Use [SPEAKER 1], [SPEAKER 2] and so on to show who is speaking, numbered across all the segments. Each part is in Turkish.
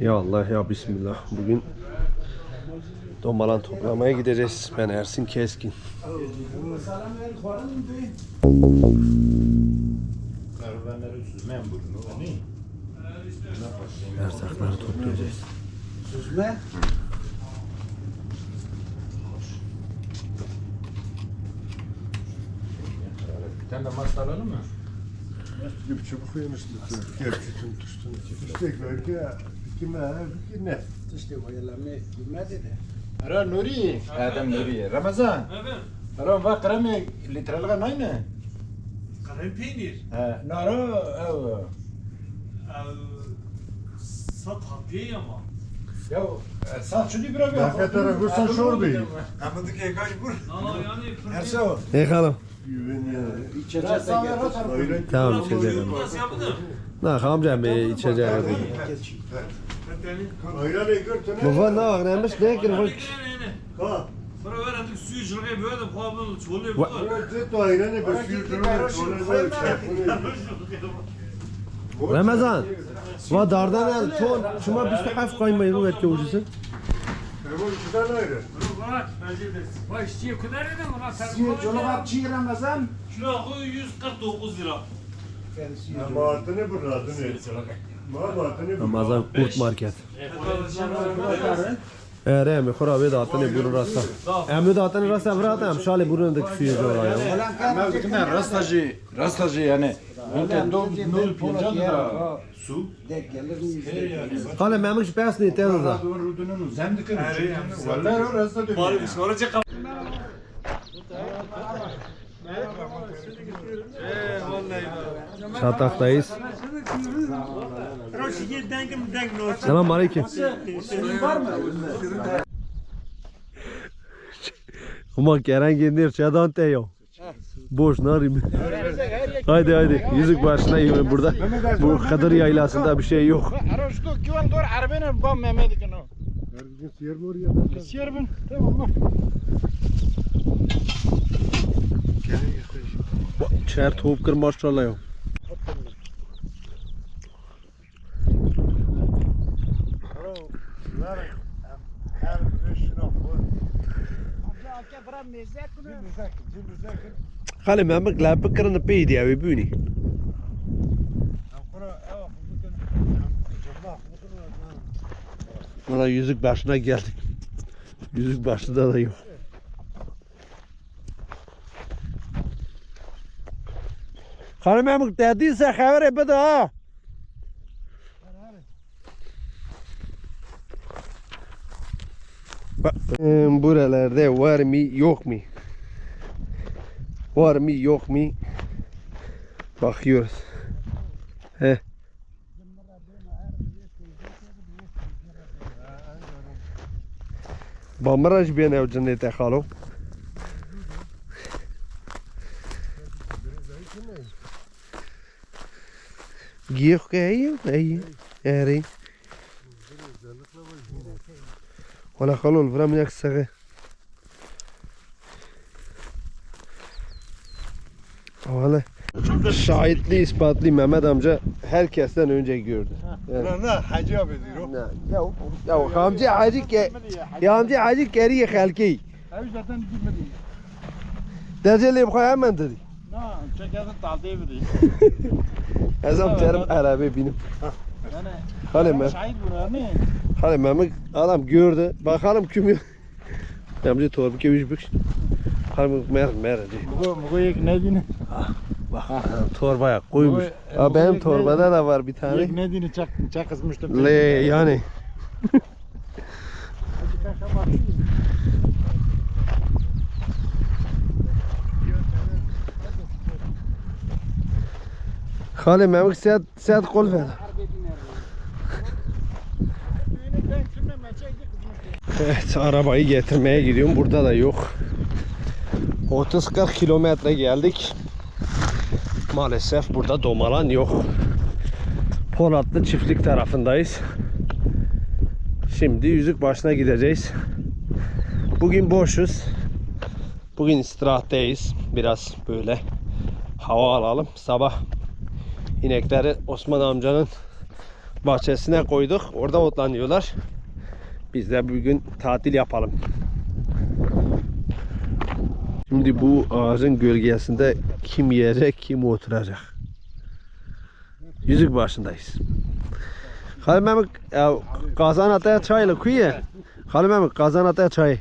[SPEAKER 1] Ya Allah ya Bismillah. Bugün domalan toplamaya gideceğiz. Ben Ersin Keskin. Erzakları toplayacağız.
[SPEAKER 2] Süzme.
[SPEAKER 3] Bir tane de masa alalım mı?
[SPEAKER 4] Bir çubuk yemişti. Gel tutun tutun. İşte belki kime ne?
[SPEAKER 2] İşte o yerlerine bilmedi de.
[SPEAKER 3] Ara Nuri. Adam Nuri. Ramazan.
[SPEAKER 5] Evet.
[SPEAKER 3] Ara bak kremi litrelega nayne.
[SPEAKER 5] Kalem peynir.
[SPEAKER 3] Ha, nara ev.
[SPEAKER 5] Sat hatiye ama.
[SPEAKER 3] Ya saat şunu bir abi.
[SPEAKER 4] Hakikaten Ruslan şor değil.
[SPEAKER 3] Amadık kaç bur.
[SPEAKER 5] Yani
[SPEAKER 3] Nerse o?
[SPEAKER 1] Ne kalım?
[SPEAKER 4] Güven ya.
[SPEAKER 2] İçecek de getir.
[SPEAKER 4] Öyle
[SPEAKER 1] Tamam içeceğim.
[SPEAKER 5] Nasıl yaptın?
[SPEAKER 1] Ne amcam be içeceğim.
[SPEAKER 4] Ayran egert
[SPEAKER 1] Bu var ne var neymiş ne bu?
[SPEAKER 5] ne ne.
[SPEAKER 4] Ha.
[SPEAKER 5] Sonra öğrendik suyu çırgayı böyle de puanlı çoluyor.
[SPEAKER 1] Va-
[SPEAKER 4] Öyle de ayranı besliyor duruyor.
[SPEAKER 1] Ramazan. Va dardan el ton. Şuma bir hafif kaymayı bu etki ucusu.
[SPEAKER 4] Ayran.
[SPEAKER 5] Bak bence de. Bak işçiye kadar dedim ona sen.
[SPEAKER 2] Çoluk apçı Ramazan.
[SPEAKER 5] Şuna koy 149 lira.
[SPEAKER 4] Ama adını bu adını. Ma adını bu.
[SPEAKER 1] Ramazan Kurt Market. Ere mi khurabe datını bunu rasta. Emri datını rasta vrata em şali burun da küfür ediyor ya.
[SPEAKER 2] Olan kan.
[SPEAKER 3] Ama kimden rastacı, rastacı yani. Önce dol nol pincan da su.
[SPEAKER 2] Dek gelir mi yüzde?
[SPEAKER 1] Kale memiş bes ne.
[SPEAKER 3] Doğru rudunun zemdikin. Vallahi o rasta diyor.
[SPEAKER 5] Bari bir sonra çek.
[SPEAKER 1] Çataktayız. Selam aleyküm. Ama Keren gelir çadan teyo. Boş narim. haydi haydi yüzük başına yiyin burada. Bu Kadir yaylasında bir şey yok.
[SPEAKER 3] Araştı güven doğru arbene bam Mehmet kino.
[SPEAKER 4] Yer mi oraya?
[SPEAKER 3] Siyarbin. Tamam.
[SPEAKER 1] Çer top kır maşallah yok.
[SPEAKER 4] Her bir şuna bu.
[SPEAKER 1] Hale Mehmet glap kırını peydi ya ve büyüni. Valla yüzük başına geldik. Yüzük başında da yok. Hanım Mehmet dediyse haber ebe de ha. Bak, em, Buralarda var mı yok mu? Var mı yok mu? Bakıyoruz. He. Bamraj bien evcine te khalo. Giyok ke ayo ayo. Eri. Wala khalo الفرام yak sağı. Valla şahitli ispatlı Mehmet amca herkesten önce gördü. Yani.
[SPEAKER 4] Ne hacı abi diyor.
[SPEAKER 1] Ya ya amca hacı ke ya amca hacı keriye halki.
[SPEAKER 3] Abi zaten gitmedi.
[SPEAKER 1] Derceli bu hemen dedi.
[SPEAKER 3] Na, çekersin taldiye biri.
[SPEAKER 1] Azam terim arabe benim.
[SPEAKER 3] Bu ne?
[SPEAKER 1] hale Mehmet adam gördü. Bakalım kim Amca torbu keviş bük. Hale mer mer dedi.
[SPEAKER 3] Bu bu yek ne dini?
[SPEAKER 1] Bak torbaya koymuş. Aa, benim torbada da var bir tane.
[SPEAKER 3] Yek ne dini çak çak kızmıştım.
[SPEAKER 1] Le yani. Hale Mehmet sen sen kol ver. Evet arabayı getirmeye gidiyorum. Burada da yok. 30-40 kilometre geldik. Maalesef burada domalan yok. Polatlı çiftlik tarafındayız. Şimdi yüzük başına gideceğiz. Bugün boşuz. Bugün istirahatteyiz. Biraz böyle hava alalım. Sabah inekleri Osman amcanın bahçesine koyduk. Orada otlanıyorlar. Biz de bugün tatil yapalım. Şimdi bu ağacın gölgesinde kim yiyecek, kim oturacak. Yüzük başındayız. Halim Mehmet e, kazan ataya çayla kuyu. Halim Mehmet kazan ataya çay.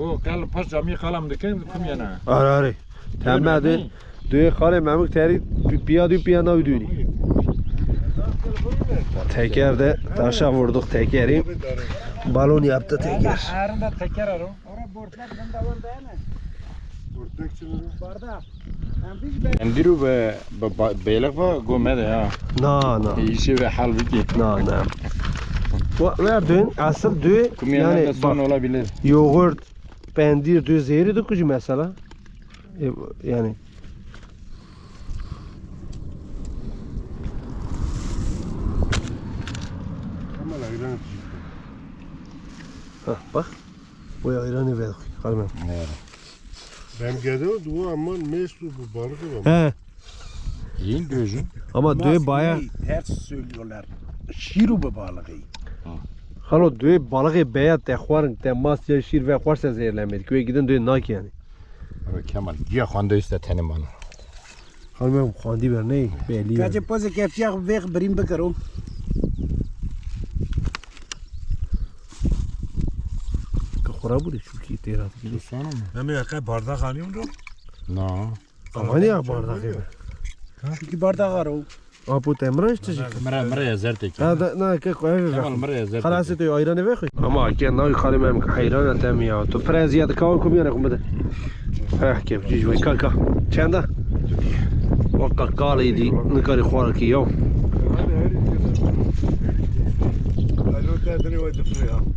[SPEAKER 3] O kal paşa mi kalam diken kum yana.
[SPEAKER 1] Ar ar. Temmedi. Düğü Halim Mehmet teri piya düğü piya nav düğünü. Teker de taşa vurduk tekeri. Balon yaptı teker.
[SPEAKER 3] Arında teker aro.
[SPEAKER 2] Ora borçlar bunda bunda ne?
[SPEAKER 4] Ortak çınarı.
[SPEAKER 2] Barda. Hem biz be.
[SPEAKER 3] Endiru be belak va gomede ya.
[SPEAKER 1] Na na.
[SPEAKER 3] İşi ve hal biki.
[SPEAKER 1] Na na. Bu verdin asıl
[SPEAKER 3] da
[SPEAKER 1] yani
[SPEAKER 3] son olabilir.
[SPEAKER 1] yoğurt, pendir düğü zehri de kucu mesela. E, yani ha, bak. Bu ayranı verdik. Halim Mehmet.
[SPEAKER 4] Ben geldim bu ama meslu bu balık ama.
[SPEAKER 1] He.
[SPEAKER 3] Yiyin gözün.
[SPEAKER 1] Ama düğü baya
[SPEAKER 2] Ters söylüyorlar. Şiru bu balığı.
[SPEAKER 1] Halo düğü balığı beya tehvarın temas ya şir ve varsa zehirlenmedi. Köye giden düğü nak yani.
[SPEAKER 3] Abi Kemal ya khanda iste tenim bana.
[SPEAKER 1] Mehmet khandi ver ne belli.
[SPEAKER 2] Kaçı poze kefçak vek birim bakarom.
[SPEAKER 1] bura çünkü terat gibi.
[SPEAKER 3] Sana mı?
[SPEAKER 4] Ben bir dakika bardak alayım da.
[SPEAKER 3] Na.
[SPEAKER 1] Ama ne bardak gibi?
[SPEAKER 2] Çünkü bardak var
[SPEAKER 1] o. A po
[SPEAKER 3] te mrež şey. težko.
[SPEAKER 1] Mre, mreje zrte. Ja, da, na, kako je
[SPEAKER 3] bilo? Mreje zrte. Hala
[SPEAKER 1] se to je ajrane veho. Ama, kje noj halim em ajrane tem ja. To prez je tako kom je nekom bede. Eh, kje vžiž vej kaka. Čenda? Vaka kale idi, nekari
[SPEAKER 4] hvara ki jo.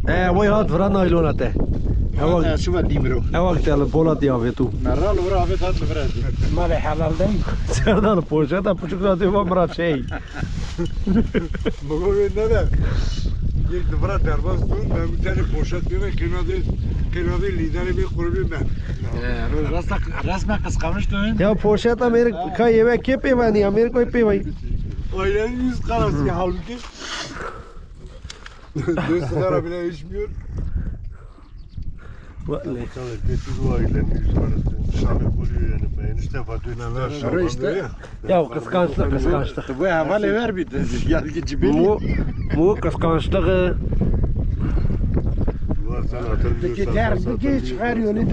[SPEAKER 4] E,
[SPEAKER 1] voj hat vrana ilona te.
[SPEAKER 3] اول شو بدي مرو
[SPEAKER 1] اول تعال بولات يا بيتو
[SPEAKER 3] مرة لورا عبيت هات الفراد
[SPEAKER 2] مالي حلال دم
[SPEAKER 1] سردان
[SPEAKER 4] بوشات بوشك راتي مرة شيء بقول ندم یک دفعه درباز بود و میتونی پوشت بیمه کنادی کنادی لیدری بی
[SPEAKER 3] قربی من رسم قسقمش
[SPEAKER 1] دارین؟ یا پوشت هم ایر که یه که پیمانی هم ایر که پیمانی
[SPEAKER 4] Aynen 100 karası halbuki. 100 kara bile içmiyor.
[SPEAKER 1] Vallahi.
[SPEAKER 4] Çalır getir o ailenin yüz karası. Şamil buluyor yani. Ben işte Fatih'le şaban
[SPEAKER 3] işte.
[SPEAKER 4] diyor ya.
[SPEAKER 1] Ya kıskançlık kıskançlık.
[SPEAKER 3] Bu havalı ver bir de. Gel git
[SPEAKER 1] Bu bu kıskançlığı
[SPEAKER 4] Var sen atılmıyorsan.
[SPEAKER 2] Peki der,
[SPEAKER 4] sen
[SPEAKER 2] peki
[SPEAKER 4] atılmıyorsan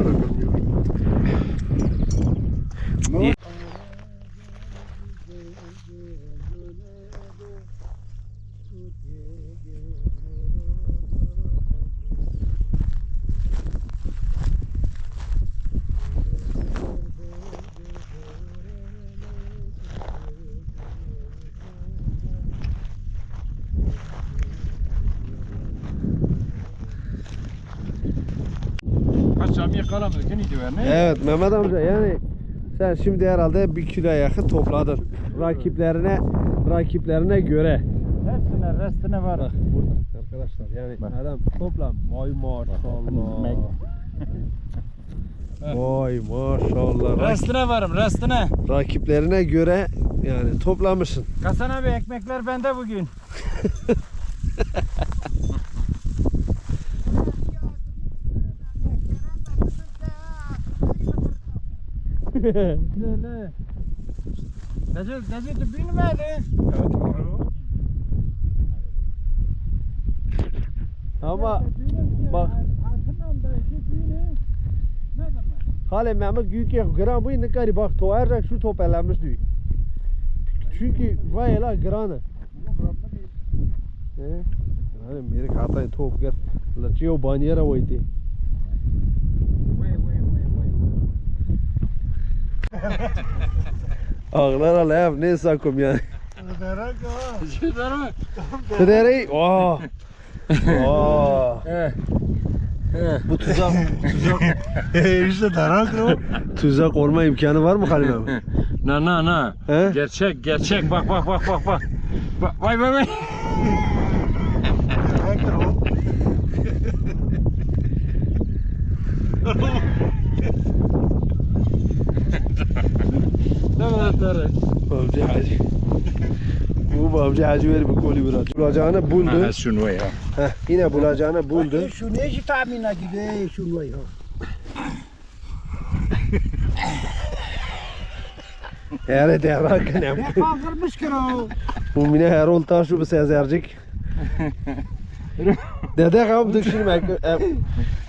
[SPEAKER 2] ne?
[SPEAKER 1] Evet Mehmet amca yani sen şimdi herhalde bir kilo yakın topladın. Rakiplerine rakiplerine göre.
[SPEAKER 3] Hepsine restine var.
[SPEAKER 1] Bak burada arkadaşlar yani adam toplam. Vay maşallah. Vay maşallah.
[SPEAKER 3] Restine varım restine.
[SPEAKER 1] rakiplerine göre yani toplamışsın.
[SPEAKER 3] Kasan abi ekmekler bende bugün. Lele. Does it does it bin?
[SPEAKER 1] Ama bak. Hale memek büyük ya gran bu ne kari bak toğaracak şu top elemiş diyor. Çünkü vay la granı. He? Yani merak hatayı top gel. La çiyo banyera vaydı. Ağlar alev ne sakum yani.
[SPEAKER 4] Merak ha.
[SPEAKER 1] Tederi. Oh. Oh. Bu tuzak
[SPEAKER 4] işte darak o.
[SPEAKER 1] tuzak olma imkanı var mı Halim abi?
[SPEAKER 3] Na na na.
[SPEAKER 1] He?
[SPEAKER 3] Gerçek gerçek bak bak bak bak bak. Bak, Vay vay vay.
[SPEAKER 4] Daraktır o.
[SPEAKER 3] Ne var
[SPEAKER 1] Amca hadi. Bu bak Amca hacı verip golü biraz. Bulacağını buldu.
[SPEAKER 3] şunu ya.
[SPEAKER 1] Heh, yine bulacağını buldu.
[SPEAKER 2] شو ليش تعملنا كده شو وياه
[SPEAKER 1] Her devran kenem.
[SPEAKER 2] فاقر مشكله
[SPEAKER 1] Umine her ol taşı bu sezercik. Dede kam düşünmek.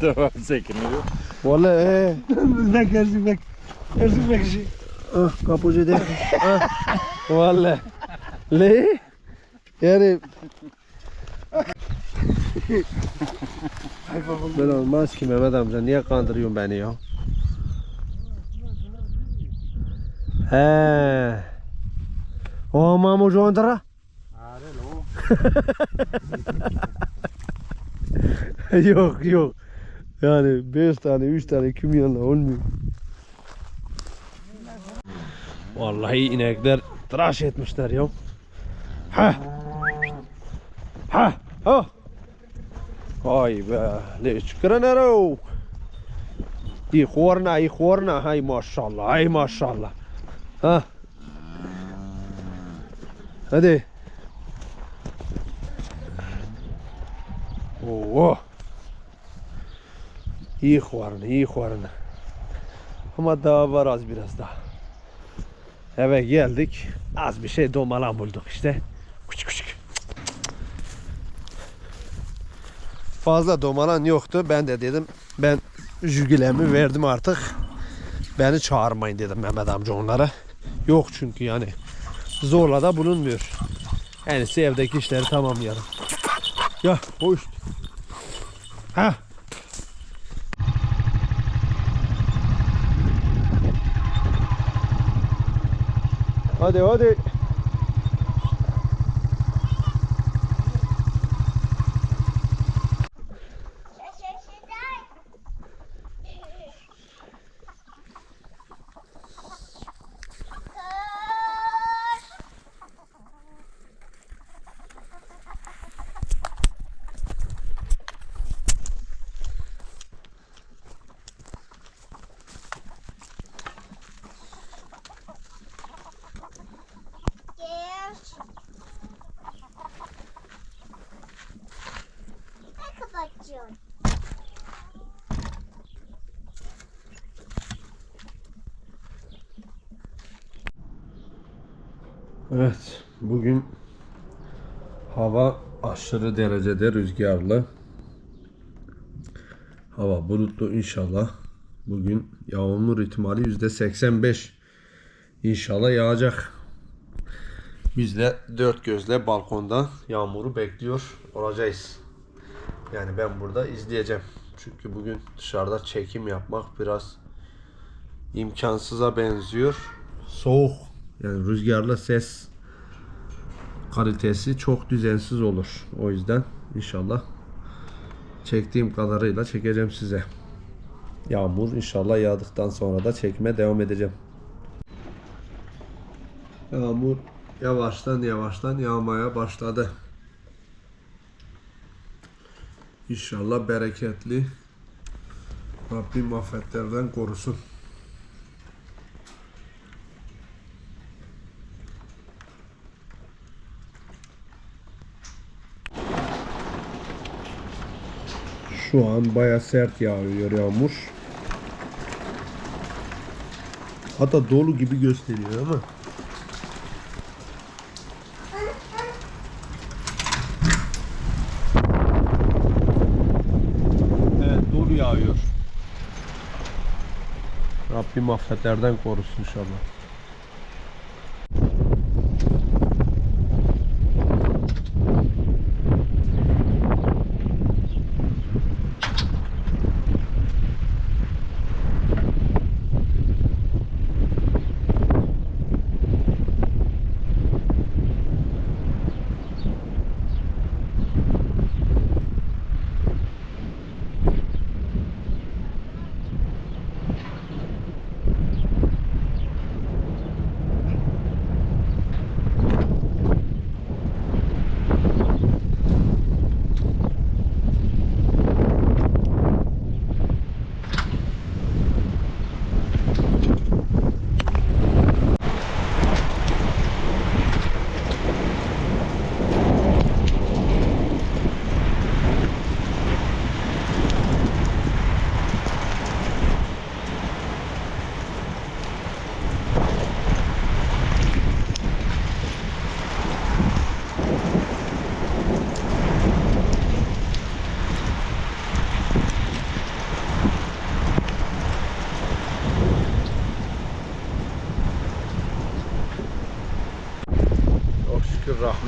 [SPEAKER 3] Tamam sekiniyor. Valla he.
[SPEAKER 1] bek Ersin
[SPEAKER 2] bek. Ersin bek işi.
[SPEAKER 1] Ah kapucu de. ah. Valla. Le. Yani. ben olmaz ki Mehmet amca niye kandırıyorsun beni ya? He. O mamu jondra. Yok yok. Yani 5 tane 3 tane kimyonla olmuyor. Vallahi inekler tıraş etmişler ya. Ha. Ha. Ha. Ay be. Le çıkıranero. İyi horna, iyi horna. Hay maşallah, hay maşallah. Ha. Hadi. Oo. İyi horna, iyi horna. Ama daha var az biraz daha. Eve geldik. Az bir şey domalan bulduk işte. Küçük küçük. Fazla domalan yoktu. Ben de dedim ben jügilemi verdim artık. Beni çağırmayın dedim Mehmet amca onlara. Yok çünkü yani zorla da bulunmuyor. İyisi evdeki işleri tamamlayalım. Ya hoş. Ha. Hadi hadi. Evet, bugün hava aşırı derecede rüzgarlı. Hava bulutlu inşallah. Bugün yağmur ihtimali %85. İnşallah yağacak. Biz de dört gözle balkonda yağmuru bekliyor olacağız. Yani ben burada izleyeceğim. Çünkü bugün dışarıda çekim yapmak biraz imkansıza benziyor. Soğuk. Yani rüzgarla ses kalitesi çok düzensiz olur. O yüzden inşallah çektiğim kadarıyla çekeceğim size. Yağmur inşallah yağdıktan sonra da çekime devam edeceğim. Yağmur yavaştan yavaştan yağmaya başladı. İnşallah bereketli. Rabbim afetlerden korusun. Şu an baya sert yağıyor yağmur. Hatta dolu gibi gösteriyor ama. Evet dolu yağıyor. Rabbim afetlerden korusun inşallah.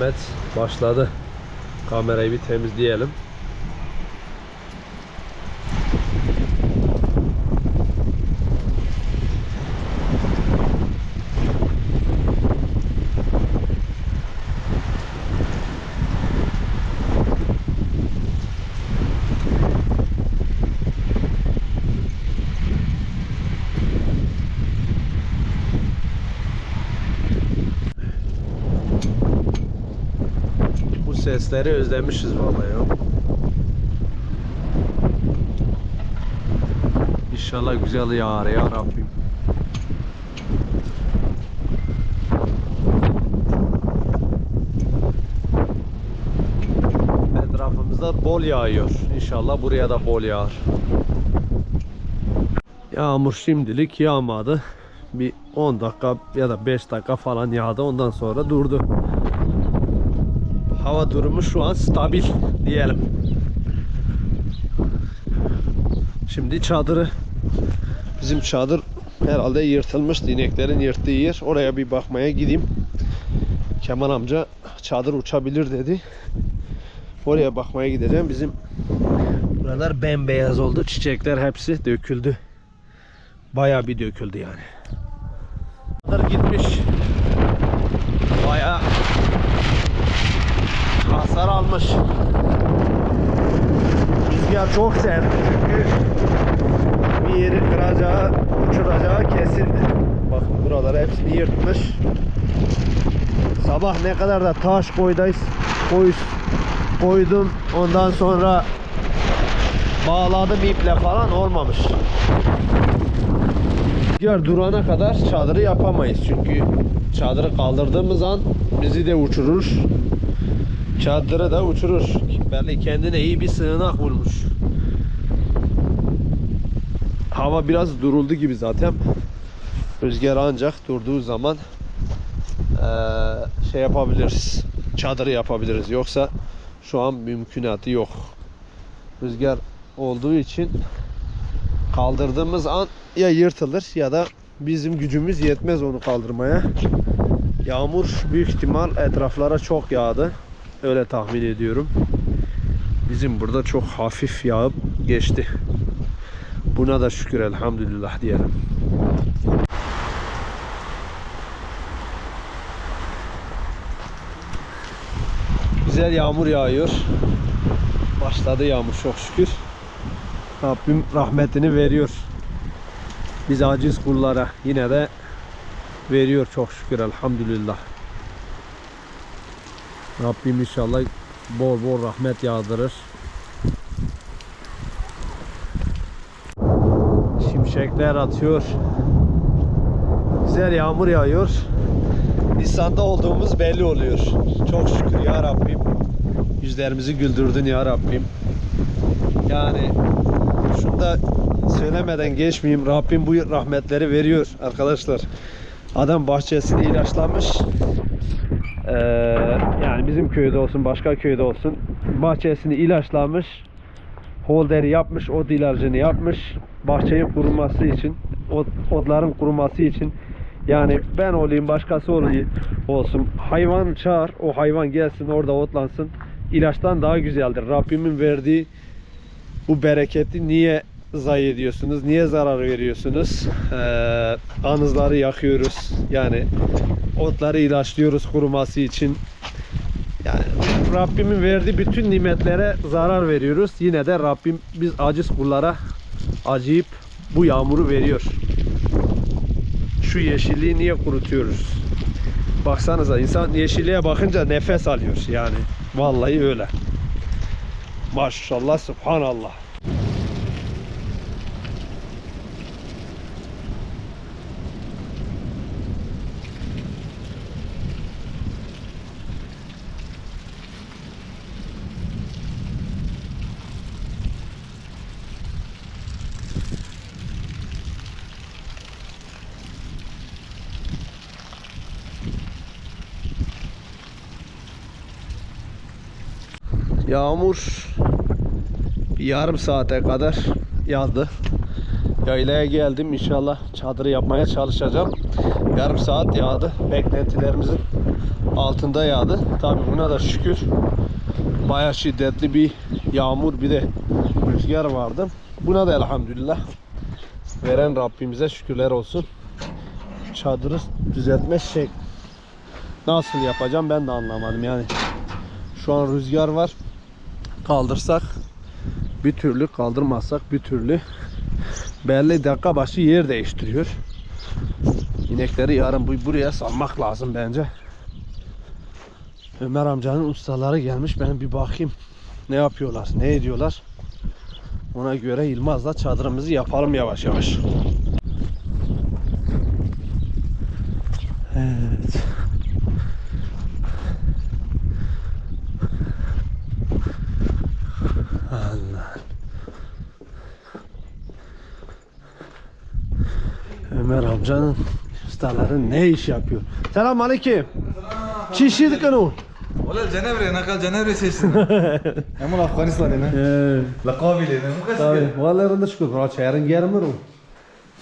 [SPEAKER 1] Rahmet başladı. Kamerayı bir temizleyelim. Sesleri özlemişiz vallahi. İnşallah güzel yağar ya Rabbim. Etrafımızda bol yağıyor. İnşallah buraya da bol yağar. Yağmur şimdilik yağmadı. Bir 10 dakika ya da 5 dakika falan yağdı. Ondan sonra durdu. Hava durumu şu an stabil diyelim. Şimdi çadırı bizim çadır herhalde yırtılmıştı. ineklerin yırttığı yer. Oraya bir bakmaya gideyim. Kemal amca çadır uçabilir dedi. Oraya bakmaya gideceğim. Bizim buralar bembeyaz oldu. Çiçekler hepsi döküldü. Bayağı bir döküldü yani. Çadır gitmiş. Bayağı hasar almış. Rüzgar çok sert çünkü bir yeri kıracağı, uçuracağı kesildi. Bakın buraları hepsini yırtmış. Sabah ne kadar da taş koydayız, koy, koydum. Ondan sonra bağladım iple falan olmamış. Rüzgar durana kadar çadırı yapamayız çünkü çadırı kaldırdığımız an bizi de uçurur çadırı da uçurur. Belli kendine iyi bir sığınak bulmuş. Hava biraz duruldu gibi zaten. Rüzgar ancak durduğu zaman şey yapabiliriz. Çadırı yapabiliriz. Yoksa şu an mümkünatı yok. Rüzgar olduğu için kaldırdığımız an ya yırtılır ya da bizim gücümüz yetmez onu kaldırmaya. Yağmur büyük ihtimal etraflara çok yağdı. Öyle tahmin ediyorum. Bizim burada çok hafif yağıp geçti. Buna da şükür elhamdülillah diyelim. Güzel yağmur yağıyor. Başladı yağmur çok şükür. Rabbim rahmetini veriyor. Biz aciz kullara yine de veriyor çok şükür elhamdülillah. Rabbim inşallah bol bol rahmet yağdırır. Şimşekler atıyor. Güzel yağmur yağıyor. Nisan'da olduğumuz belli oluyor. Çok şükür ya Rabbim. Yüzlerimizi güldürdün ya Rabbim. Yani şunu da söylemeden geçmeyeyim. Rabbim bu rahmetleri veriyor arkadaşlar. Adam bahçesini ilaçlamış. Ee, yani bizim köyde olsun başka köyde olsun bahçesini ilaçlamış holderi yapmış ot ilacını yapmış bahçenin kuruması için ot, otların kuruması için. Yani ben olayım başkası olayım olsun. Hayvan çağır o hayvan gelsin orada otlansın. İlaçtan daha güzeldir. Rabbimin verdiği bu bereketi niye zayi ediyorsunuz niye zarar veriyorsunuz? Ee, anızları yakıyoruz. Yani otları ilaçlıyoruz kuruması için. Yani Rabbimin verdiği bütün nimetlere zarar veriyoruz. Yine de Rabbim biz aciz kullara acıyıp bu yağmuru veriyor. Şu yeşilliği niye kurutuyoruz? Baksanıza insan yeşilliğe bakınca nefes alıyor yani. Vallahi öyle. Maşallah subhanallah. Yağmur bir yarım saate kadar yağdı. Yaylaya geldim inşallah çadırı yapmaya çalışacağım. Yarım saat yağdı. Beklentilerimizin altında yağdı. Tabi buna da şükür bayağı şiddetli bir yağmur bir de rüzgar vardı. Buna da elhamdülillah veren Rabbimize şükürler olsun. Çadırı düzeltme şey nasıl yapacağım ben de anlamadım yani. Şu an rüzgar var. Kaldırsak bir türlü kaldırmazsak bir türlü belli dakika başı yer değiştiriyor. İnekleri yarın bu buraya salmak lazım bence. Ömer amcanın ustaları gelmiş. Ben bir bakayım ne yapıyorlar, ne ediyorlar. Ona göre Yılmaz'la çadırımızı yapalım yavaş yavaş. Evet. Ömer amcanın ustaları ne iş yapıyor? Selam aleyküm. Çişi dükkanı.
[SPEAKER 6] والله الجنابري انا قال جنابري سيشن هم افغانستان هنا لقابل هنا مو
[SPEAKER 1] Tabii. Vallahi şükür. Valla çayarın gelmir o.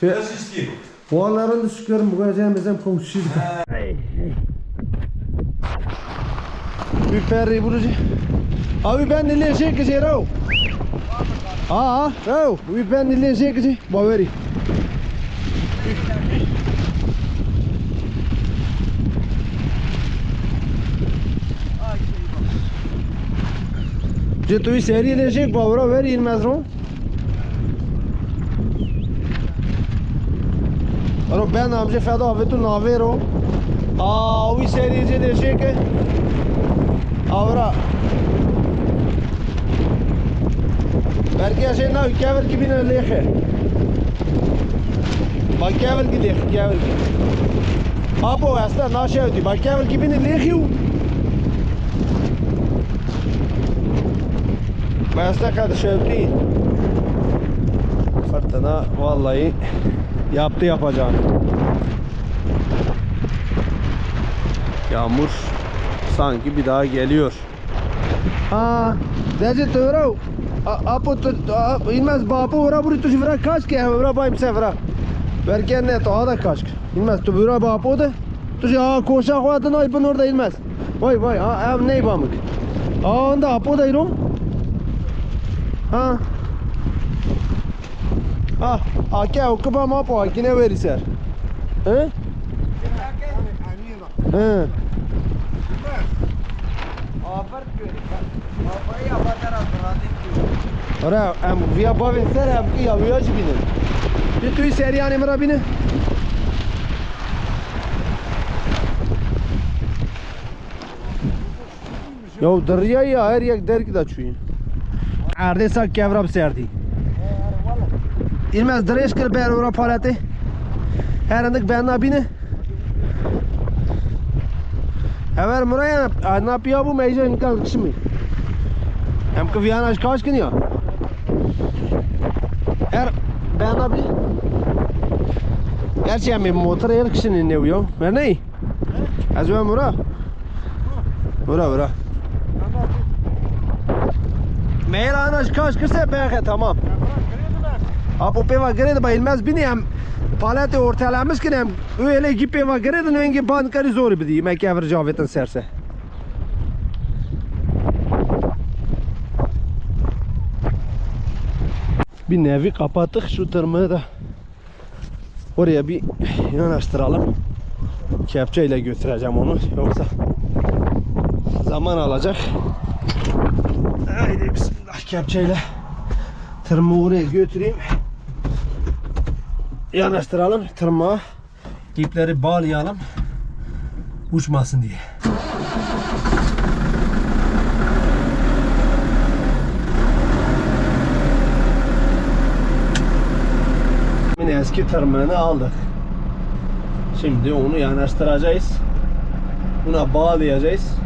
[SPEAKER 6] كسر
[SPEAKER 1] Vallahi şükür. Bu gece bizim komşuydu. Bir perri bulucu. Abi ben ne şey kıcı rav. Aa, rav. Bir ben ne şey kıcı. Baveri. Je tu seri leşek bavra ver inmez ro. رو ben amca feda ve tu navero. Aa, o seri je leşek. Avra. Belki ya şey ne kever gibi ne lehe. Kever gibi lehe, kever gibi. Apo aslında naşe ödü. Bak kever gibi ne lehe. Meslek adı Şevki. Fırtına vallahi yaptı yapacağını. Yağmur sanki bir daha geliyor. Ha, dece toro. Apo inmez bapo ora buri tu vra kaç ke vra baim se vra. Verken ne to da kaç. İnmez tu vra bapo da. Tu ya koşa xwatın ay pın orada inmez. Vay vay ha ev ney bamık. Aa onda apo da irom. Ha. Ah, aqui é o que vamos pôr aqui, né, Vericer? Hã? Hã? Ora, am via bove ser am ki ya via jibine. Bir tu seri ani mera bine. Yo deriya ya her yak der ki da çuyu. Arde sak kevrab serdi. İlmez dreş kır ber ora palate. Her andık ben nabine. Haver muraya ne yapıyor bu meyce imkan kışmı. Hem ki viyana kaç gün ya. Her ben abi. Gerçi hem motor yer kışın ne uyuyor. Ver ne? Az ben mura. Mura mura. Meyra anaş kaç kırsa belki tamam. Apo peva grede bayılmaz bini hem palate ortalamış ki hem öyle ki peva grede nönge bankari zor bidi. Mek evr cavetin serse. Bir nevi kapattık şu tırmığı da oraya bir yanaştıralım. Kepçeyle götüreceğim onu yoksa zaman alacak. Haydi bismillah kepçeyle tırmığı oraya götüreyim. Yanaştıralım tırmığa. İpleri bağlayalım. Uçmasın diye. Eski tırmığını aldık. Şimdi onu yanaştıracağız. Buna bağlayacağız.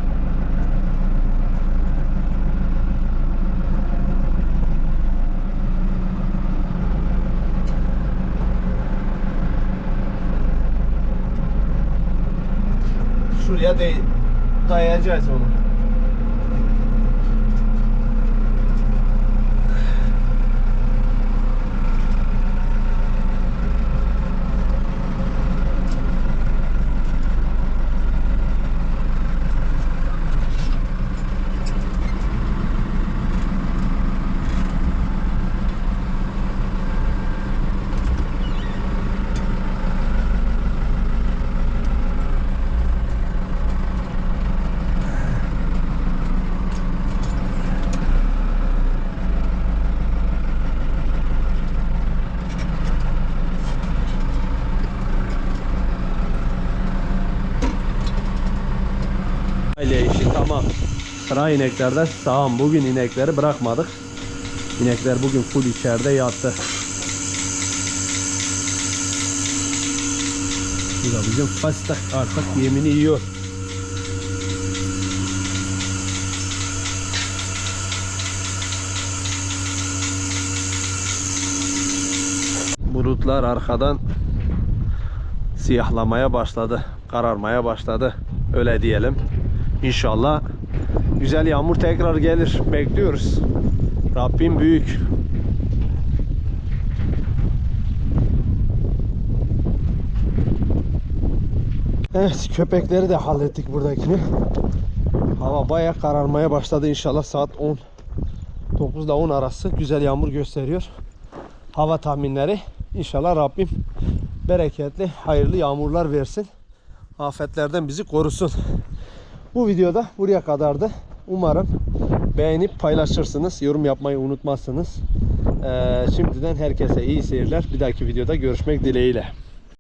[SPEAKER 1] Şuraya de dayayacağız onu. Sıra ineklerde sağım. Bugün inekleri bırakmadık. İnekler bugün full içeride yattı. Bu da bizim fıstık artık yemini yiyor. Bulutlar arkadan siyahlamaya başladı. Kararmaya başladı. Öyle diyelim. İnşallah güzel yağmur tekrar gelir. Bekliyoruz. Rabbim büyük. Evet köpekleri de hallettik buradakini. Hava baya kararmaya başladı inşallah saat 10 9 ile 10 arası güzel yağmur gösteriyor. Hava tahminleri inşallah Rabbim bereketli hayırlı yağmurlar versin. Afetlerden bizi korusun. Bu videoda buraya kadardı. Umarım beğenip paylaşırsınız. Yorum yapmayı unutmazsınız. Ee, şimdiden herkese iyi seyirler. Bir dahaki videoda görüşmek dileğiyle.